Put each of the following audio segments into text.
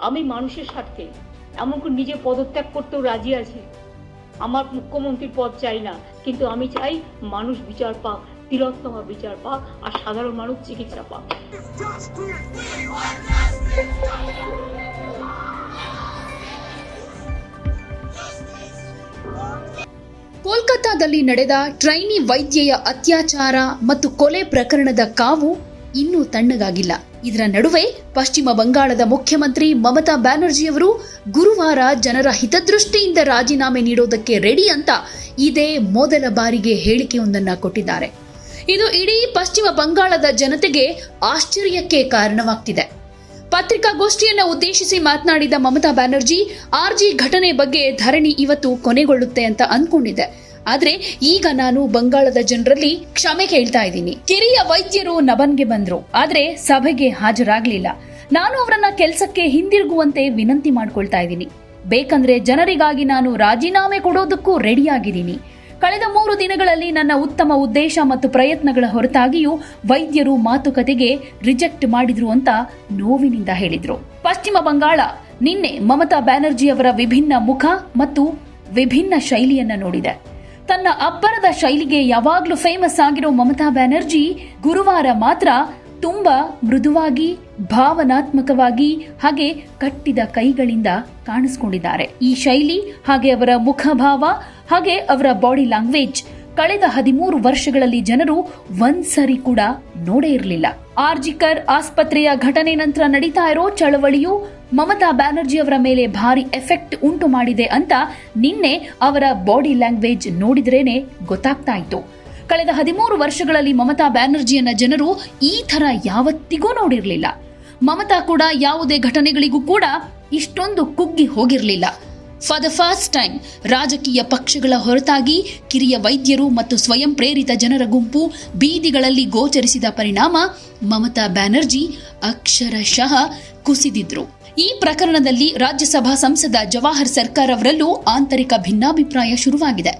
আমি মানুষের স্বার্থে এমনকি নিজে পদত্যাগ করতেও রাজি আছি আমার মুখ্যমন্ত্রীর পদ চাই না কিন্তু আমি চাই মানুষ বিচার পাক তিলোত্তমা বিচার পাক আর সাধারণ মানুষ চিকিৎসা পাক ಕೋಲ್ಕತ್ತಾದಲ್ಲಿ ನಡೆದ ಟ್ರೈನಿ ವೈದ್ಯೆಯ ಅತ್ಯಾಚಾರ ಮತ್ತು ಕೊಲೆ ಪ್ರಕರಣದ ಕಾವು ಇನ್ನೂ ತಣ್ಣಗಾಗಿಲ್ಲ. ಇದರ ನಡುವೆ ಪಶ್ಚಿಮ ಬಂಗಾಳದ ಮುಖ್ಯಮಂತ್ರಿ ಮಮತಾ ಬ್ಯಾನರ್ಜಿಯವರು ಗುರುವಾರ ಜನರ ಹಿತದೃಷ್ಟಿಯಿಂದ ರಾಜೀನಾಮೆ ನೀಡೋದಕ್ಕೆ ರೆಡಿ ಅಂತ ಇದೇ ಮೊದಲ ಬಾರಿಗೆ ಹೇಳಿಕೆಯೊಂದನ್ನು ಕೊಟ್ಟಿದ್ದಾರೆ. ಇದು ಇಡೀ ಪಶ್ಚಿಮ ಬಂಗಾಳದ ಜನತೆಗೆ ಆಶ್ಚರ್ಯಕ್ಕೆ ಕಾರಣವಾಗ್ತಿದೆ. ಪತ್ರಿಕಾಗೋಷ್ಠಿಯನ್ನು ಉದ್ದೇಶಿಸಿ ಮಾತನಾಡಿದ ಮಮತಾ ಬ್ಯಾನರ್ಜಿ ಆರ್ಜಿ ಘಟನೆ ಬಗ್ಗೆ ಧರಣಿ ಇವತ್ತು ಕೊನೆಗೊಳ್ಳುತ್ತೆ ಅಂತ ಅನ್ಕೊಂಡಿದ್ದೆ ಆದ್ರೆ ಈಗ ನಾನು ಬಂಗಾಳದ ಜನರಲ್ಲಿ ಕ್ಷಮೆ ಕೇಳ್ತಾ ಇದ್ದೀನಿ. ಕಿರಿಯ ವೈದ್ಯರು ನಬನ್ಗೆ ಬಂದ್ರು. ಆದ್ರೆ ಸಭೆಗೆ ಹಾಜರಾಗ್ಲಿಲ್ಲ. ನಾನು ಅವರನ್ನ ಕೆಲಸಕ್ಕೆ ಹಿಂದಿರುಗುವಂತೆ ವಿನಂತಿ ಮಾಡ್ಕೊಳ್ತಾ ಇದ್ದೀನಿ. ಬೇಕಂದ್ರೆ ಜನರಿಗಾಗಿ ನಾನು ರಾಜೀನಾಮೆ ಕೊಡೋದಕ್ಕೂ ರೆಡಿಯಾಗಿದ್ದೀನಿ. ಕಳೆದ ಮೂರು ದಿನಗಳಲ್ಲಿ ನನ್ನ ಉತ್ತಮ ಉದ್ದೇಶ ಮತ್ತು ಪ್ರಯತ್ನಗಳ ಹೊರತಾಗಿಯೂ ವೈದ್ಯರು ಮಾತುಕತೆಗೆ ರಿಜೆಕ್ಟ್ ಮಾಡಿದ್ರು ಅಂತ ನೋವಿನಿಂದ ಹೇಳಿದ್ರು. ಪಶ್ಚಿಮ ಬಂಗಾಳ, ನಿನ್ನೆ ಮಮತಾ ಬ್ಯಾನರ್ಜಿ ಅವರ ವಿಭಿನ್ನ ಮುಖ ಮತ್ತು ವಿಭಿನ್ನ ಶೈಲಿಯನ್ನ ನೋಡಿದೆ. ತನ್ನ ಅಬ್ಬರದ ಶೈಲಿಗೆ ಯಾವಾಗ್ಲೂ ಫೇಮಸ್ ಆಗಿರೋ ಮಮತಾ ಬ್ಯಾನರ್ಜಿ ಗುರುವಾರ ಮಾತ್ರ ತುಂಬಾ ಮೃದುವಾಗಿ, ಭಾವನಾತ್ಮಕವಾಗಿ ಹಾಗೆ ಕಟ್ಟಿದ ಕೈಗಳಿಂದ ಕಾಣಿಸ್ಕೊಂಡಿದ್ದಾರೆ. ಈ ಶೈಲಿ ಹಾಗೆ ಅವರ ಮುಖಭಾವ ಹಾಗೆ ಅವರ ಬಾಡಿ ಲ್ಯಾಂಗ್ವೇಜ್ ಕಳೆದ ಹದಿಮೂರು ವರ್ಷಗಳಲ್ಲಿ ಜನರು ಒಂದ್ಸರಿ ಕೂಡ ನೋಡೇ ಇರಲಿಲ್ಲ. ಆರ್ಜಿಕರ್ ಆಸ್ಪತ್ರೆಯ ಘಟನೆ ನಂತರ ನಡೀತಾ ಇರೋ ಚಳವಳಿಯು ಮಮತಾ ಬ್ಯಾನರ್ಜಿ ಅವರ ಮೇಲೆ ಭಾರಿ ಎಫೆಕ್ಟ್ ಉಂಟು ಮಾಡಿದೆ ಅಂತ ನಿನ್ನೆ ಅವರ ಬಾಡಿ ಲ್ಯಾಂಗ್ವೇಜ್ ನೋಡಿದ್ರೇನೆ ಗೊತ್ತಾಗ್ತಾ ಇತ್ತು. ಕಳೆದ ಹದಿಮೂರು ವರ್ಷಗಳಲ್ಲಿ ಮಮತಾ ಬ್ಯಾನರ್ಜಿಯನ್ನ ಜನರು ಈ ತರ ಯಾವತ್ತಿಗೂ ನೋಡಿರಲಿಲ್ಲ. ಮಮತಾ ಕೂಡ ಯಾವುದೇ ಘಟನೆಗಳಿಗೂ ಕೂಡ ಇಷ್ಟೊಂದು ಕುಗ್ಗಿ ಹೋಗಿರಲಿಲ್ಲ. ಫಾರ್ ದ ಫಸ್ಟ್ ಟೈಮ್ ರಾಜಕೀಯ ಪಕ್ಷಗಳ ಹೊರತಾಗಿ ಕಿರಿಯ ವೈದ್ಯರು ಮತ್ತು ಸ್ವಯಂ ಪ್ರೇರಿತ ಜನರ ಗುಂಪು ಬೀದಿಗಳಲ್ಲಿ ಗೋಚರಿಸಿದ ಪರಿಣಾಮ ಮಮತಾ ಬ್ಯಾನರ್ಜಿ ಅಕ್ಷರಶಃ ಕುಸಿದಿದ್ರು. ಈ ಪ್ರಕರಣದಲ್ಲಿ ರಾಜ್ಯಸಭಾ ಸಂಸದ ಜವಾಹರ್ ಸರ್ಕಾರ್ ಅವರಲ್ಲೂ ಆಂತರಿಕ ಭಿನ್ನಾಭಿಪ್ರಾಯ ಶುರುವಾಗಿದೆ.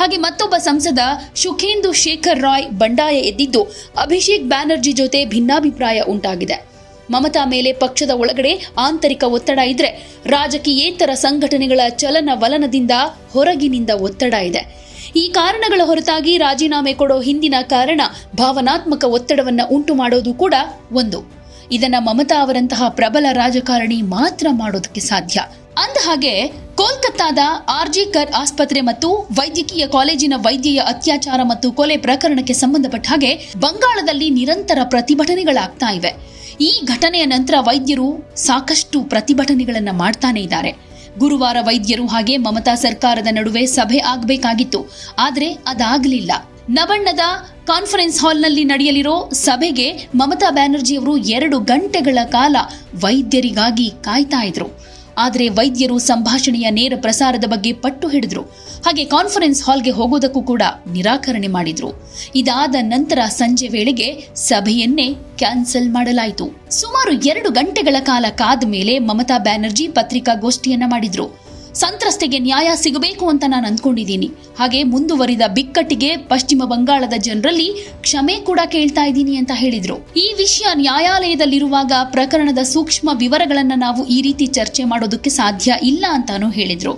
ಹಾಗೆ ಮತ್ತೊಬ್ಬ ಸಂಸದ ಶುಖೇಂದು ಶೇಖರ್ ರಾಯ್ ಬಂಡಾಯ ಎದ್ದಿದ್ದು, ಅಭಿಷೇಕ್ ಬ್ಯಾನರ್ಜಿ ಜೊತೆ ಭಿನ್ನಾಭಿಪ್ರಾಯ ಉಂಟಾಗಿದೆ. ಮಮತಾ ಮೇಲೆ ಪಕ್ಷದ ಒಳಗಡೆ ಆಂತರಿಕ ಒತ್ತಡ ಇದ್ರೆ ರಾಜಕೀಯೇತರ ಸಂಘಟನೆಗಳ ಚಲನವಲನದಿಂದ ಹೊರಗಿನಿಂದ ಒತ್ತಡ ಇದೆ. ಈ ಕಾರಣಗಳ ಹೊರತಾಗಿ ರಾಜೀನಾಮೆ ಕೊಡೋ ಹಿಂದಿನ ಕಾರಣ ಭಾವನಾತ್ಮಕ ಒತ್ತಡವನ್ನ ಉಂಟು ಮಾಡೋದು ಕೂಡ ಒಂದು. ಇದನ್ನ ಮಮತಾ ಅವರಂತಹ ಪ್ರಬಲ ರಾಜಕಾರಣಿ ಮಾತ್ರ ಮಾಡೋದಕ್ಕೆ ಸಾಧ್ಯ. ಅಂದ ಹಾಗೆ ಕೋಲ್ಕತ್ತಾದ ಆರ್ಜಿಕರ್ ಆಸ್ಪತ್ರೆ ಮತ್ತು ವೈದ್ಯಕೀಯ ಕಾಲೇಜಿನ ವೈದ್ಯೆಯ ಅತ್ಯಾಚಾರ ಮತ್ತು ಕೊಲೆ ಪ್ರಕರಣಕ್ಕೆ ಸಂಬಂಧಪಟ್ಟ ಹಾಗೆ ಬಂಗಾಳದಲ್ಲಿ ನಿರಂತರ ಪ್ರತಿಭಟನೆಗಳಾಗ್ತಾ ಇವೆ. ಈ ಘಟನೆಯ ನಂತರ ವೈದ್ಯರು ಸಾಕಷ್ಟು ಪ್ರತಿಭಟನೆಗಳನ್ನು ಮಾಡ್ತಾನೆ ಇದ್ದಾರೆ. ಗುರುವಾರ ವೈದ್ಯರು ಹಾಗೆ ಮಮತಾ ಸರ್ಕಾರದ ನಡುವೆ ಸಭೆ ಆಗಬೇಕಾಗಿತ್ತು. ಆದರೆ ಅದಾಗಲಿಲ್ಲ. ನಬಣ್ಣದ ಕಾನ್ಫರೆನ್ಸ್ ಹಾಲ್ನಲ್ಲಿ ನಡೆಯಲಿರೋ ಸಭೆಗೆ ಮಮತಾ ಬ್ಯಾನರ್ಜಿ ಅವರು ಎರಡು ಗಂಟೆಗಳ ಕಾಲ ವೈದ್ಯರಿಗಾಗಿ ಕಾಯ್ತಾ ಇದ್ರು. ಆದರೆ ವೈದ್ಯರು ಸಂಭಾಷಣೆಯ ನೇರ ಪ್ರಸಾರದ ಬಗ್ಗೆ ಪಟ್ಟು ಹಿಡಿದ್ರು. ಹಾಗೆ ಕಾನ್ಫರೆನ್ಸ್ ಹಾಲ್ಗೆ ಹೋಗೋದಕ್ಕೂ ಕೂಡ ನಿರಾಕರಣೆ ಮಾಡಿದ್ರು. ಇದಾದ ನಂತರ ಸಂಜೆ ವೇಳೆಗೆ ಸಭೆಯನ್ನೇ ಕ್ಯಾನ್ಸಲ್ ಮಾಡಲಾಯಿತು. ಸುಮಾರು ಎರಡು ಗಂಟೆಗಳ ಕಾಲ ಕಾದ ಮೇಲೆ ಮಮತಾ ಬ್ಯಾನರ್ಜಿ ಪತ್ರಿಕಾಗೋಷ್ಠಿಯನ್ನ ಮಾಡಿದ್ರು. ಸಂತ್ರಸ್ತೆಗೆ ನ್ಯಾಯ ಸಿಗಬೇಕು ಅಂತ ನಾನು ಅಂದ್ಕೊಂಡಿದ್ದೀನಿ. ಹಾಗೆ ಮುಂದುವರಿದ ಬಿಕ್ಕಟ್ಟಿಗೆ ಪಶ್ಚಿಮ ಬಂಗಾಳದ ಜನರಲ್ಲಿ ಕ್ಷಮೆ ಕೂಡ ಕೇಳ್ತಾ ಇದ್ದೀನಿ ಅಂತ ಹೇಳಿದ್ರು. ಈ ವಿಷಯ ನ್ಯಾಯಾಲಯದಲ್ಲಿರುವಾಗ ಪ್ರಕರಣದ ಸೂಕ್ಷ್ಮ ವಿವರಗಳನ್ನ ನಾವು ಈ ರೀತಿ ಚರ್ಚೆ ಮಾಡೋದಕ್ಕೆ ಸಾಧ್ಯ ಇಲ್ಲ ಅಂತಾನು ಹೇಳಿದ್ರು.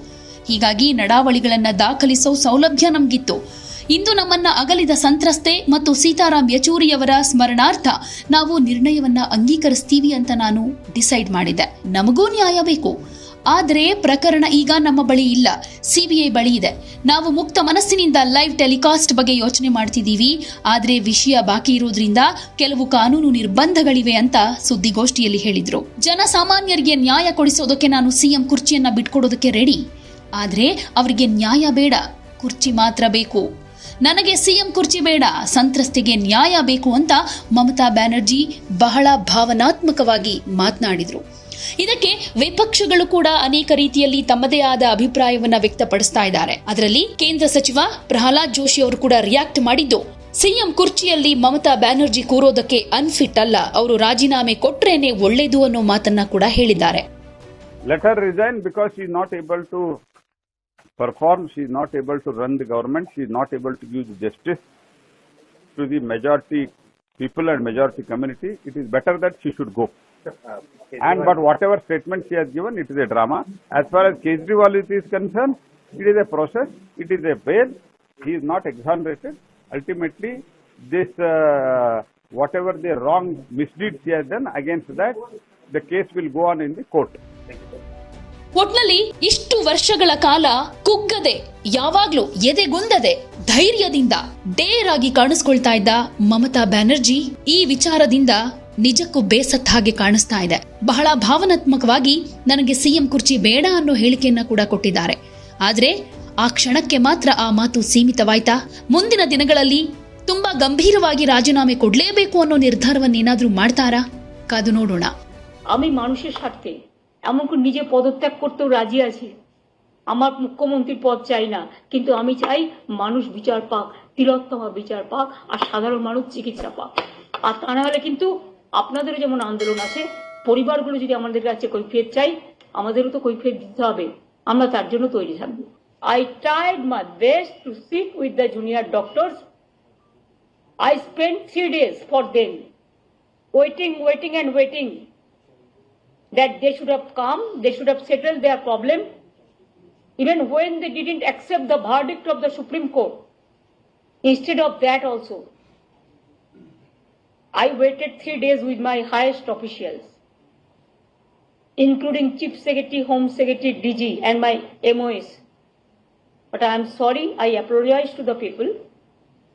ಹೀಗಾಗಿ ನಡಾವಳಿಗಳನ್ನ ದಾಖಲಿಸೋ ಸೌಲಭ್ಯ ನಮಗಿತ್ತು. ಇಂದು ನಮ್ಮನ್ನ ಅಗಲಿದ ಸಂತ್ರಸ್ತೆ ಮತ್ತು ಸೀತಾರಾಮ್ ಯಚೂರಿಯವರ ಸ್ಮರಣಾರ್ಥ ನಾವು ನಿರ್ಣಯವನ್ನ ಅಂಗೀಕರಿಸ್ತೀವಿ ಅಂತ ನಾನು ಡಿಸೈಡ್ ಮಾಡಿದೆ. ನಮಗೂ ನ್ಯಾಯ ಬೇಕು. ಆದರೆ ಪ್ರಕರಣ ಈಗ ನಮ್ಮ ಬಳಿ ಇಲ್ಲ. ಸಿಬಿಐ ಬಳಿ ಇದೆ. ನಾವು ಮುಕ್ತ ಮನಸ್ಸಿನಿಂದ ಲೈವ್ ಟೆಲಿಕಾಸ್ಟ್ ಬಗ್ಗೆ ಯೋಚನೆ ಮಾಡ್ತಿದ್ದೀವಿ. ಆದರೆ ವಿಷಯ ಬಾಕಿ ಇರೋದ್ರಿಂದ ಕೆಲವು ಕಾನೂನು ನಿರ್ಬಂಧಗಳಿವೆ ಅಂತ ಸುದ್ದಿಗೋಷ್ಠಿಯಲ್ಲಿ ಹೇಳಿದ್ರು. ಜನಸಾಮಾನ್ಯರಿಗೆ ನ್ಯಾಯ ಕೊಡಿಸೋದಕ್ಕೆ ನಾನು ಸಿಎಂ ಕುರ್ಚಿಯನ್ನ ಬಿಟ್ಕೊಡೋದಕ್ಕೆ ರೆಡಿ. ಆದರೆ ಅವರಿಗೆ ನ್ಯಾಯ ಬೇಡ. ಕುರ್ಚಿ ಮಾತ್ರ ಬೇಕು. ನನಗೆ ಸಿಎಂ ಕುರ್ಚಿ ಬೇಡ. ಸಂತ್ರಸ್ತೆಗೆ ನ್ಯಾಯ ಬೇಕು ಅಂತ ಮಮತಾ ಬ್ಯಾನರ್ಜಿ ಬಹಳ ಭಾವನಾತ್ಮಕವಾಗಿ ಮಾತನಾಡಿದ್ರು. ಇದಕ್ಕೆ ವಿಪಕ್ಷಗಳು ಕೂಡ ಅನೇಕ ರೀತಿಯಲ್ಲಿ ತಮ್ಮದೇ ಆದ ಅಭಿಪ್ರಾಯವನ್ನ ವ್ಯಕ್ತಪಡಿಸ್ತಾ ಇದ್ದಾರೆ. ಅದರಲ್ಲಿ ಕೇಂದ್ರ ಸಚಿವ ಪ್ರಹ್ಲಾದ್ ಜೋಶಿ ಅವರು ಕೂಡ ರಿಯಾಕ್ಟ್ ಮಾಡಿದ್ದು, ಸಿಎಂ ಕುರ್ಚಿಯಲ್ಲಿ ಮಮತಾ ಬ್ಯಾನರ್ಜಿ ಕೂರೋದಕ್ಕೆ ಅನ್ಫಿಟ್ ಅಲ್ಲ, ಅವರು ರಾಜೀನಾಮೆ ಕೊಟ್ರೇನೆ ಒಳ್ಳೇದು ಅನ್ನೋ ಮಾತನ್ನ ಕೂಡ ಹೇಳಿದ್ದಾರೆ. Letter resign because she not able to perform she not able to run the government she not able to give justice to the majority people and majority community it is better that she should go And but whatever statement she has given, it is a drama. As far as Kejriwal is is concerned, it is a process, it is a bail. He is not exonerated. Ultimately, this uh, whatever the wrong misdeeds he has done against that, the case will go on in the court. ಒಟ್ನಲ್ಲಿ ಇಷ್ಟು ವರ್ಷಗಳ ಕಾಲ ಕುಗ್ಗದೆ ಯಾವಾಗ್ಲೂ ಎದೆಗುಂದದೆ ಧೈರ್ಯದಿಂದ Deere ಆಗಿ ಕಾಣಿಸ್ಕೊಳ್ತಾ ಇದ್ದ ಮಮತಾ ಬ್ಯಾನರ್ಜಿ ಈ ವಿಚಾರದಿಂದ ನಿಜಕ್ಕೂ ಬೇಸತ್ತ ಹಾಗೆ ಕಾಣಿಸ್ತಾ ಇದೆ ಬಹಳ ಭಾವನಾತ್ಮಕವಾಗಿ ನನಗೆ ಸಿಎಂ ಕುರ್ಚಿ ಬೇಡ ಅನ್ನೋ ಹೇಳಿಕೆಯನ್ನ ಕೂಡ ಕೊಟ್ಟಿದ್ದಾರೆ ಆದ್ರೆ ಆ ಕ್ಷಣಕ್ಕೆ ಮಾತ್ರ ಆ ಮಾತು ಸೀಮಿತವಾಯ್ತಾ ಮುಂದಿನ ದಿನಗಳಲ್ಲಿ ತುಂಬಾ ಗಂಭೀರವಾಗಿ রাজীনামೆ ಕೊಡ್ಲೇಬೇಕು ಅನ್ನೋ ನಿರ್ಧಾರವನ್ನೇನಾದ್ರೂ ಮಾಡ್ತಾರಾ ಕಾದು ನೋಡೋಣ আমি মানুষের স্বার্থে এমনকি নিজে পদত্যাগ করতেও রাজি আছি আমার মুখ্যমন্ত্রীর পদ চাই না কিন্তু আমি চাই মানুষ বিচার পাক তিলোত্তমা বিচার পাক আর সাধারণ মানুষ চিকিৎসা পাক আর তা না হলে কিন্তু আপনাদেরও যেমন আন্দোলন আছে, পরিবারগুলো যদি আমাদের কাছে কৈফিয়ত চাই, আমাদেরও তো কৈফিয়ত দিতে হবে। আমরা তার জন্য তৈরি থাকব। I tried my best to sit with the junior doctor I spend three days for then waiting waiting and waiting that they should have come they should have settle their problem even when they didn't accept the verdict of the supreme court instead of that also I waited three days with my highest officials, including Chief Secretary, Home Secretary, DG, and my MOS. But I am sorry, I apologize to the people.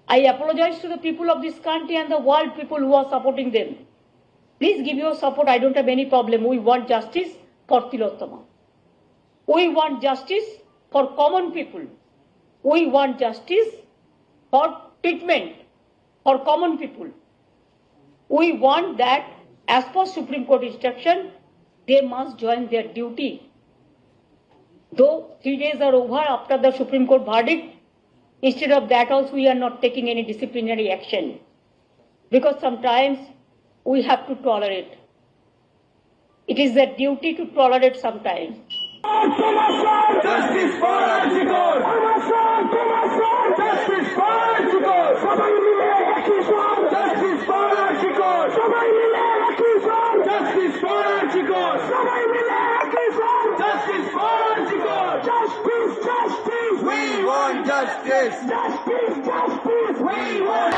I apologize to the people of this country and the world people who are supporting them. Please give your support. I don't have any problem. We want justice for Tilottama. We want justice for common people. We want justice for treatment for common people. We want that, as per Supreme Court instruction, they must join their duty. Though three days are over after the Supreme Court verdict, instead of that also we are not taking any disciplinary action. Because sometimes we have to tolerate. It is the duty to tolerate sometimes. Justice for Archicor! Justice for want justice! Justice, justice! We want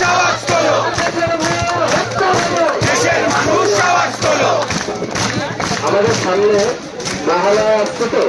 সাবাস করো দেশের মানুষ আমাদের সামনে মহালয়া আসছে তো